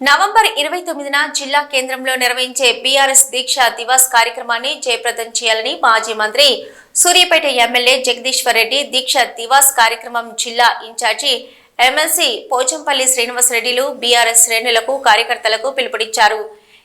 November ఇరవై తొమ్మిదిన జిల్లా కేంద్రంలో నిర్వహించే బీఆర్ఎస్ దీక్ష దివాస్ కార్యక్రమాన్ని జయప్రదం చేయాలని మాజీ మంత్రి సూర్యాపేట ఎమ్మెల్యే జగదీశ్వర్ రెడ్డి దీక్ష దివాస్ కార్యక్రమం జిల్లా ఇన్ఛార్జి ఎమ్మెల్సీ పోచంపల్లి శ్రీనివాసరెడ్డిలు బీఆర్ఎస్ శ్రేణులకు కార్యకర్తలకు పిలుపునిచ్చారు.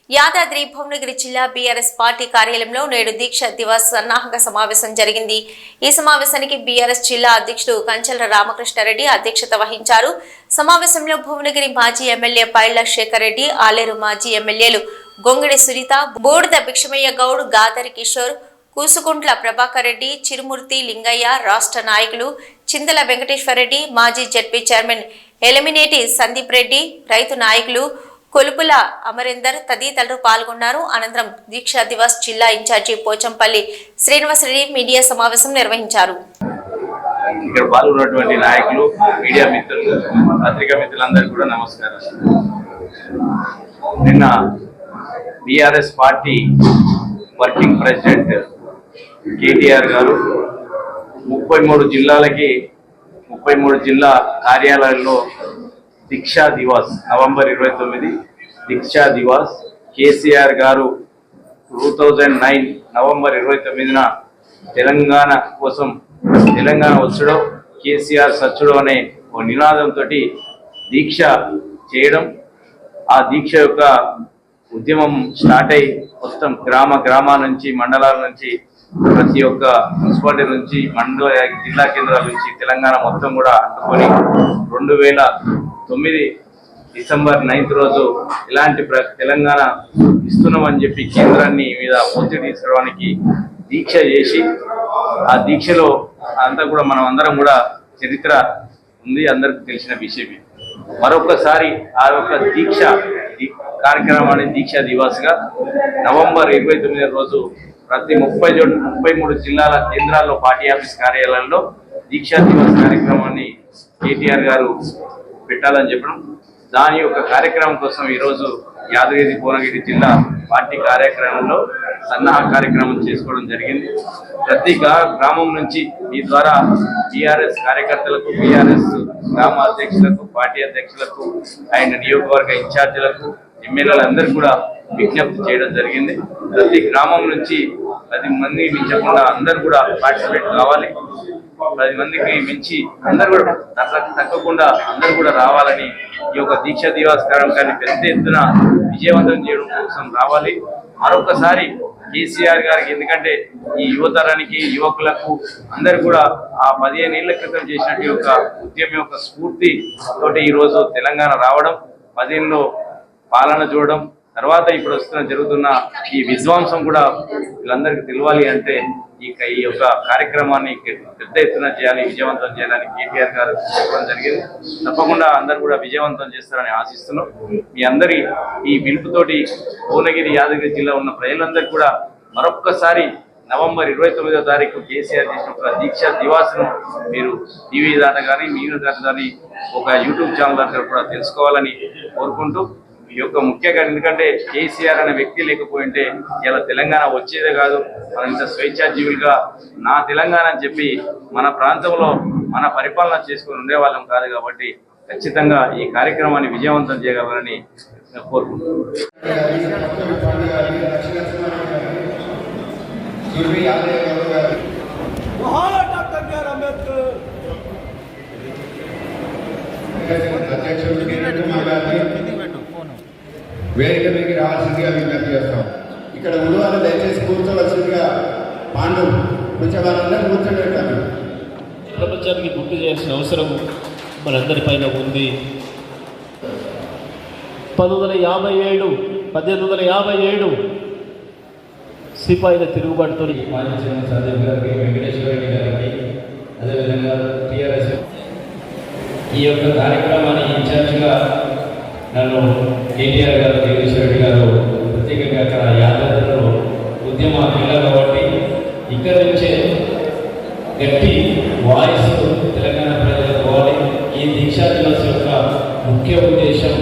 యాదాద్రి భువనగిరి జిల్లా బీఆర్ఎస్ పార్టీ కార్యాలయంలో నేడు దీక్ష దివస్ సన్నాహక సమావేశం జరిగింది. ఈ సమావేశానికి బీఆర్ఎస్ జిల్లా అధ్యక్షుడు కంచల రామకృష్ణారెడ్డి అధ్యక్షత వహించారు. సమావేశంలో భువనగిరి మాజీ ఎమ్మెల్యే పైళ్ళ శేఖర్ రెడ్డి ఆలేరు మాజీ ఎమ్మెల్యేలు గొంగిడి సునీత బోడిద భిక్షమయ్య గౌడ్ గాదరి కిషోర్ కూసుకుంట్ల ప్రభాకర్ రెడ్డి చిరుమూర్తి లింగయ్య రాష్ట్ర నాయకులు చింతల వెంకటేశ్వరరెడ్డి మాజీ జడ్పీ చైర్మన్ ఎలిమినేటి సందీప్ రెడ్డి రైతు నాయకులు కొలుపుల అమరేందర్ తదితరులు పాల్గొన్నారు. అనంతరం దీక్షా దివస్ జిల్లా ఇన్ఛార్జి పోచంపల్లి శ్రీనివాసరెడ్డి మీడియా సమావేశం నిర్వహించారు. ఇక్కడ పాల్గొన్నటువంటి నాయకులు మీడియా మిత్రులు పత్రికా మిత్రులందరికీ కూడా నమస్కారం. నిన్న BRS party working president KTR గారు ముప్పై మూడు జిల్లాలకి ముప్పై మూడు జిల్లా కార్యాలయాల్లో దీక్షా దివాస్ నవంబర్ ఇరవై తొమ్మిది దీక్షా దివాస్ కేసీఆర్ గారు టూ థౌజండ్ నైన్ నవంబర్ ఇరవై తొమ్మిదిన తెలంగాణ కోసం తెలంగాణ వచ్చుడో కేసీఆర్ సచ్చుడో అనే ఓ నినాదంతో దీక్ష చేయడం ఆ దీక్ష యొక్క ఉద్యమం స్టార్ట్ అయి మొత్తం గ్రామ గ్రామాల నుంచి మండలాల నుంచి ప్రతి ఒక్క మున్సిపాలిటీ నుంచి మండల జిల్లా కేంద్రాల నుంచి తెలంగాణ మొత్తం కూడా అందుకొని రెండు వేల తొమ్మిది డిసెంబర్ నైన్త్ రోజు ఇలాంటి ప్ర తెలంగాణ ఇస్తున్నామని చెప్పి కేంద్రాన్ని మీద ఒత్తిడి తీసుకోవడానికి దీక్ష చేసి ఆ దీక్షలో అంతా కూడా మనం అందరం కూడా చరిత్ర ఉంది అందరికి తెలిసిన విషయమే మరొకసారి ఆ యొక్క దీక్ష కార్యక్రమాన్ని దీక్ష దివాస్గా నవంబర్ ఇరవై తొమ్మిది రోజు ప్రతి ముప్పై ముప్పై మూడు జిల్లాల కేంద్రాల్లో పార్టీ ఆఫీస్ కార్యాలయంలో దీక్షా దివాస్ కార్యక్రమాన్ని కేటీఆర్ గారు పెట్టాలని చెప్పడం. దాని యొక్క కార్యక్రమం కోసం ఈరోజు యాదగిరి భువనగిరి జిల్లా పార్టీ కార్యక్రమంలో సన్నాహ కార్యక్రమం చేసుకోవడం జరిగింది. ప్రతి గ్రామం నుంచి ఈ ద్వారా బీఆర్ఎస్ కార్యకర్తలకు బీఆర్ఎస్ గ్రామ అధ్యక్షులకు పార్టీ అధ్యక్షులకు అండ్ నియోజకవర్గ ఇన్ఛార్జీలకు ఎమ్మెల్యేలందరూ కూడా విజ్ఞప్తి చేయడం జరిగింది. ప్రతి గ్రామం నుంచి పది మంది మించకుండా అందరూ కూడా పార్టిసిపేట్ కావాలి. పది మందికి మించి అందరు కూడా దాంట్లో తగ్గకుండా అందరూ కూడా రావాలని ఈ యొక్క దీక్ష దివాస్ కార్యక్రమాన్ని పెద్ద ఎత్తున విజయవంతం చేయడం కోసం రావాలి. మరొకసారి కేసీఆర్ గారికి ఎందుకంటే ఈ యువతరానికి యువకులకు అందరు కూడా ఆ పదిహేను ఏళ్ళ క్రితం చేసినట్టు యొక్క ఉద్యమం యొక్క స్ఫూర్తి తోటి ఈ రోజు తెలంగాణ రావడం పదిహేనులో పాలన చూడడం తర్వాత ఇప్పుడు వస్తున్న జరుగుతున్న ఈ విధ్వంసం కూడా వీళ్ళందరికీ తెలియాలి అంటే ఈ క- ఈ యొక్క కార్యక్రమాన్ని పెద్ద ఎత్తున చేయాలి విజయవంతం చేయాలని కేటీఆర్ గారు చెప్పడం జరిగింది. తప్పకుండా అందరు కూడా విజయవంతం చేస్తారని ఆశిస్తున్నాం. మీ అందరి ఈ పిలుపుతోటి భువనగిరి యాదగిరి జిల్లా ఉన్న ప్రజలందరికీ కూడా మరొక్కసారి నవంబర్ ఇరవై తొమ్మిదో తారీఖు కేసీఆర్ చేసిన ఒక దీక్ష దివాసును మీరు టీవీ దాట కానీ మీరు దాట కానీ ఒక యూట్యూబ్ ఛానల్ దాకా కూడా తెలుసుకోవాలని కోరుకుంటూ ఈ యొక్క ముఖ్యంగా ఎందుకంటే కేసీఆర్ అనే వ్యక్తి లేకపోయింటే ఇలా తెలంగాణ వచ్చేదే కాదు. మనం ఇంత స్వేచ్ఛాజీవులుగా నా తెలంగాణ అని చెప్పి మన ప్రాంతంలో మన పరిపాలన చేసుకుని ఉండేవాళ్ళం కాదు కాబట్టి ఖచ్చితంగా ఈ కార్యక్రమాన్ని విజయవంతం చేయగలరని కోరుకుంటున్నాను మహాన్ డాక్టర్ బిఆర్ అంబేద్కర్ అధ్యక్షుడు కిరణ్ కుమార్ గారిని వేదిక మీదకి రావాల్సిందిగా విజ్ఞప్తి చేస్తాం. ఇక్కడ ఉన్నవాళ్ళు దయచేసి కూర్చోవలసిందిగా పాండు కొంచెం వాళ్ళందరూ కూర్చోబెట్టాలి. ప్రపంచానికి గుర్తు చేయాల్సిన అవసరం మనందరిపైన ఉంది. పంతొమ్మిది వందల యాభై ఏడు పద్దెనిమిది వందల యాభై ఏడు సిపాయిల తిరుగుబాటుతో అదేవిధంగా టీఆర్ఎస్ ఈ యొక్క కార్యక్రమాన్ని ఇన్ఛార్జిగా నన్ను కేటీఆర్ గారు జగదీశ్వర రెడ్డి గారు ప్రత్యేకంగా అక్కడ యాదాద్రిలో ఉద్యమ జిల్లా కాబట్టి ఇక్కడ నుంచే గట్టి వాయిస్ తెలంగాణ ప్రజలకు పోవాలి. ఈ దీక్షా దివస్ యొక్క ముఖ్య ఉద్దేశం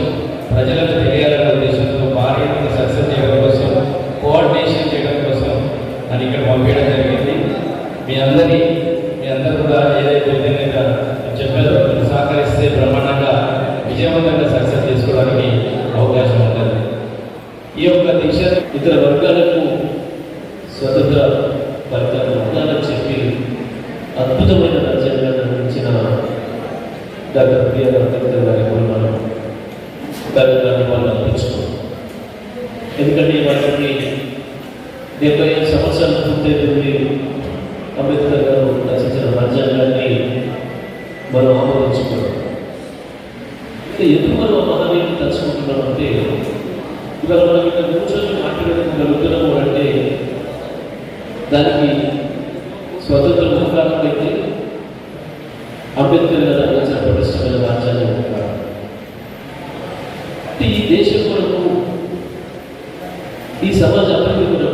ప్రజలకు తెలియాలనే ఉద్దేశంతో భారీ సక్సెస్ చేయడం కోసం కోఆర్డినేషన్ చేయడం కోసం అని ఇక్కడ పంపించడం జరిగింది. మీ అందరి మీ అందరూ కూడా ఏదైతే విధంగా చెప్పారో సహకరిస్తే బ్రహ్మాండంగా విజయవంతంగా సక్సెస్ ఇతర వర్గాలకు స్వతంత్ర వర్గాలు ఉండాలని చెప్పి అద్భుతమైన రాజ్యాంగాన్ని అందించిన డాక్టర్ బిఆర్ అంబేద్కర్ గారి మనం దాన్ని వాళ్ళు అర్పించుకోవాలి ఎందుకంటే వాళ్ళకి డెబ్బై ఐదు సంవత్సరాలు పూర్తయిపోయింది అంబేద్కర్ గారు రచించిన రాజ్యాంగాన్ని మనం ఆమోదించుకోవాలి. ఎందుకు మనం ఆ తలుచుకుంటున్నామంటే ఇవాళ మనం ఇక్కడ కూర్చొని మాట్లాడగలుగుతున్నాము అంటే దానికి స్వతంత్ర స్వతంత్రం అయితే అంబేద్కర్ గారు అందించిన పటిష్టమైన రాజ్యాంగం కాదు ఈ దేశం కొరకు ఈ సమాజ అభివృద్ధి